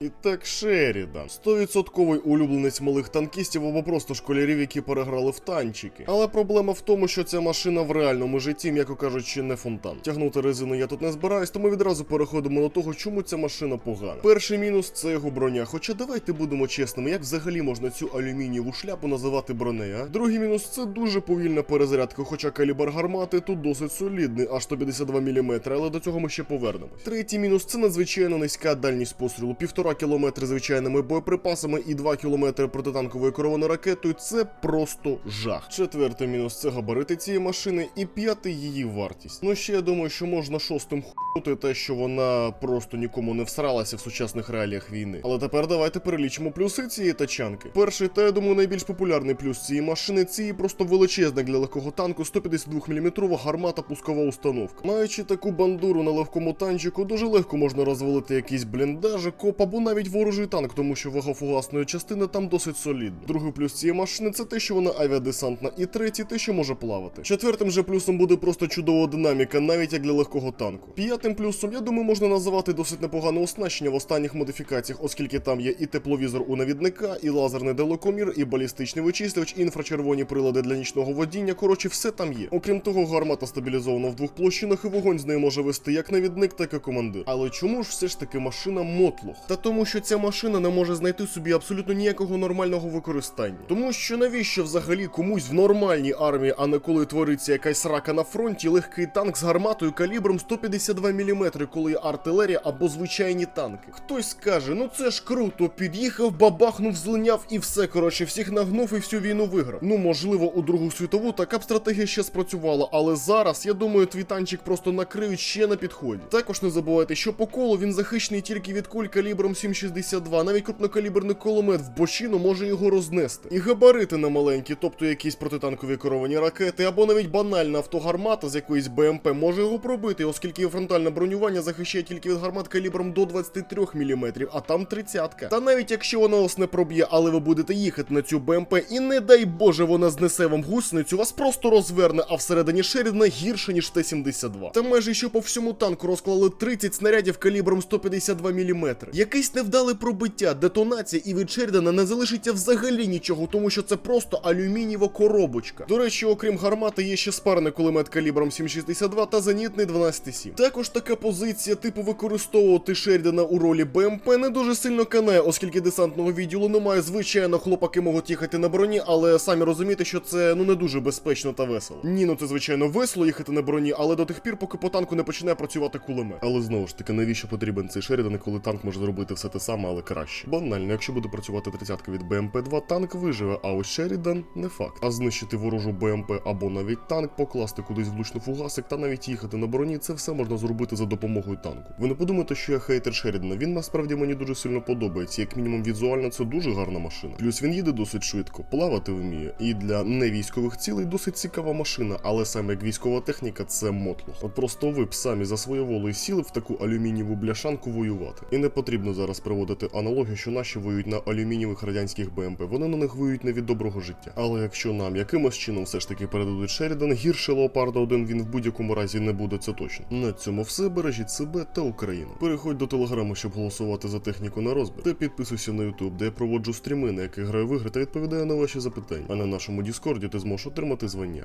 І так Шерідан. 100% улюбленець малих танкістів або просто школярів, які переграли в танчики. Але проблема в тому, що ця машина в реальному житті, м'яко кажучи, не фонтан. Тягнути резину я тут не збираюсь, тому відразу переходимо до того, чому ця машина погана. Перший мінус це його броня. Хоча давайте будемо чесними, як взагалі можна цю алюмінієву шляпу називати бронею, а? Другий мінус це дуже повільна перезарядка, хоча калібр гармати тут досить солідний, аж 152 мм, але до цього ми ще повернемось. Третій мінус це надзвичайно низька дальність пострілу. Півтора кілометри звичайними боєприпасами і 2 кілометри протитанковою керованою ракетою. Це просто жах. Четвертий мінус це габарити цієї машини, і п'ятий її вартість. Ну ще я думаю, що можна шостим хути те, що вона просто нікому не всралася в сучасних реаліях війни. Але тепер давайте перелічимо плюси цієї тачанки. Перший, та я думаю, найбільш популярний плюс цієї машини це її просто величезна для легкого танку 152 мм гармата пускова установка. Маючи таку бандуру на легкому танчику, дуже легко можна розвалити якийсь бліндаж, коп або навіть ворожий танк, тому що вага фугасної частини там досить солідна. Другий плюс цієї машини це те, що вона авіадесантна, і третій те, що може плавати. Четвертим же плюсом буде просто чудова динаміка, навіть як для легкого танку. П'ятим плюсом, я думаю, можна називати досить непогане оснащення в останніх модифікаціях, оскільки там є і тепловізор у навідника, і лазерний далекомір, і балістичний вичислювач, і інфрачервоні прилади для нічного водіння. Коротше, все там є. Окрім того, гармата стабілізована в двох площинах, і вогонь з нею може вести як навідник, так і командир. Але чому ж все ж таки машина мотлох? Та тому, що ця машина не може знайти собі абсолютно ніякого нормального використання. Тому що навіщо взагалі комусь в нормальній армії, а не коли твориться якась рака на фронті, легкий танк з гарматою калібром 152 мм, коли артилерія або звичайні танки. Хтось скаже, ну це ж круто, під'їхав, бабахнув, злиняв і все. Коротше, всіх нагнув і всю війну виграв. Ну можливо, у Другу світову така б стратегія ще спрацювала, але зараз я думаю, твій танчик просто накриють ще на підході. Також не забувайте, що по колу він захищений тільки від куль калібром 7,62, навіть крупнокаліберний кулемет в бочину може його рознести. І габарити не маленькі, тобто якісь протитанкові керовані ракети, або навіть банальна автогармата з якоїсь БМП може його пробити, оскільки фронтальне бронювання захищає тільки від гармат калібром до 23 мм, а там 30-ка. Та навіть якщо вона вас не проб'є, але ви будете їхати на цю БМП, і не дай Боже, вона знесе вам гусеницю, вас просто розверне, а всередині Шерідна гірше, ніж Т-72. Та майже що по всьому танку розклали 30 снарядів калібром 152 мм. Якийсь невдале пробиття, детонація, і від Шерідана не залишиться взагалі нічого, тому що це просто алюмінієва коробочка. До речі, окрім гармати, є ще спарний кулемет калібром 7,62 та зенітний 12,7. Також така позиція, типу використовувати Шерідана у ролі БМП не дуже сильно канає, оскільки десантного відділу немає. Звичайно, хлопаки можуть їхати на броні, але самі розумієте, що це ну не дуже безпечно та весело. Ні, ну це звичайно весело їхати на броні, але до тих пір, поки по танку не починає працювати кулемет. Але знову ж таки, навіщо потрібен цей Шерідан, коли танк може зробити все те саме, але краще? Банально, якщо буде працювати тридцятка від БМП-2, танк виживе, а ось Шерідан не факт. А знищити ворожу БМП або навіть танк, покласти кудись влучно фугасик та навіть їхати на броні, це все можна зробити за допомогою танку. Ви не подумайте, що я хейтер Шерідана. Він насправді мені дуже сильно подобається. Як мінімум, візуально це дуже гарна машина. Плюс він їде досить швидко, плавати вміє. І для невійськових цілей досить цікава машина, але саме як військова техніка це мотлох. От просто ви б самі за свою волею сіли в таку алюмінієву бляшанку воювати. І не потрібно зараз приводити аналогію, що наші воюють на алюмінієвих радянських БМП. Вони на них воюють не від доброго життя. Але якщо нам якимось чином все ж таки передадуть Шерідан, гірше Леопарда 1 він в будь-якому разі не буде, це точно. На цьому все бережіть себе та Україну. Переходь до телеграму, щоб голосувати за техніку на розбір. Та підписуйся на Ютуб, де я проводжу стріми, на яких граю в ігри та відповідаю на ваші запитання. А на нашому Діскорді ти зможеш отримати звання.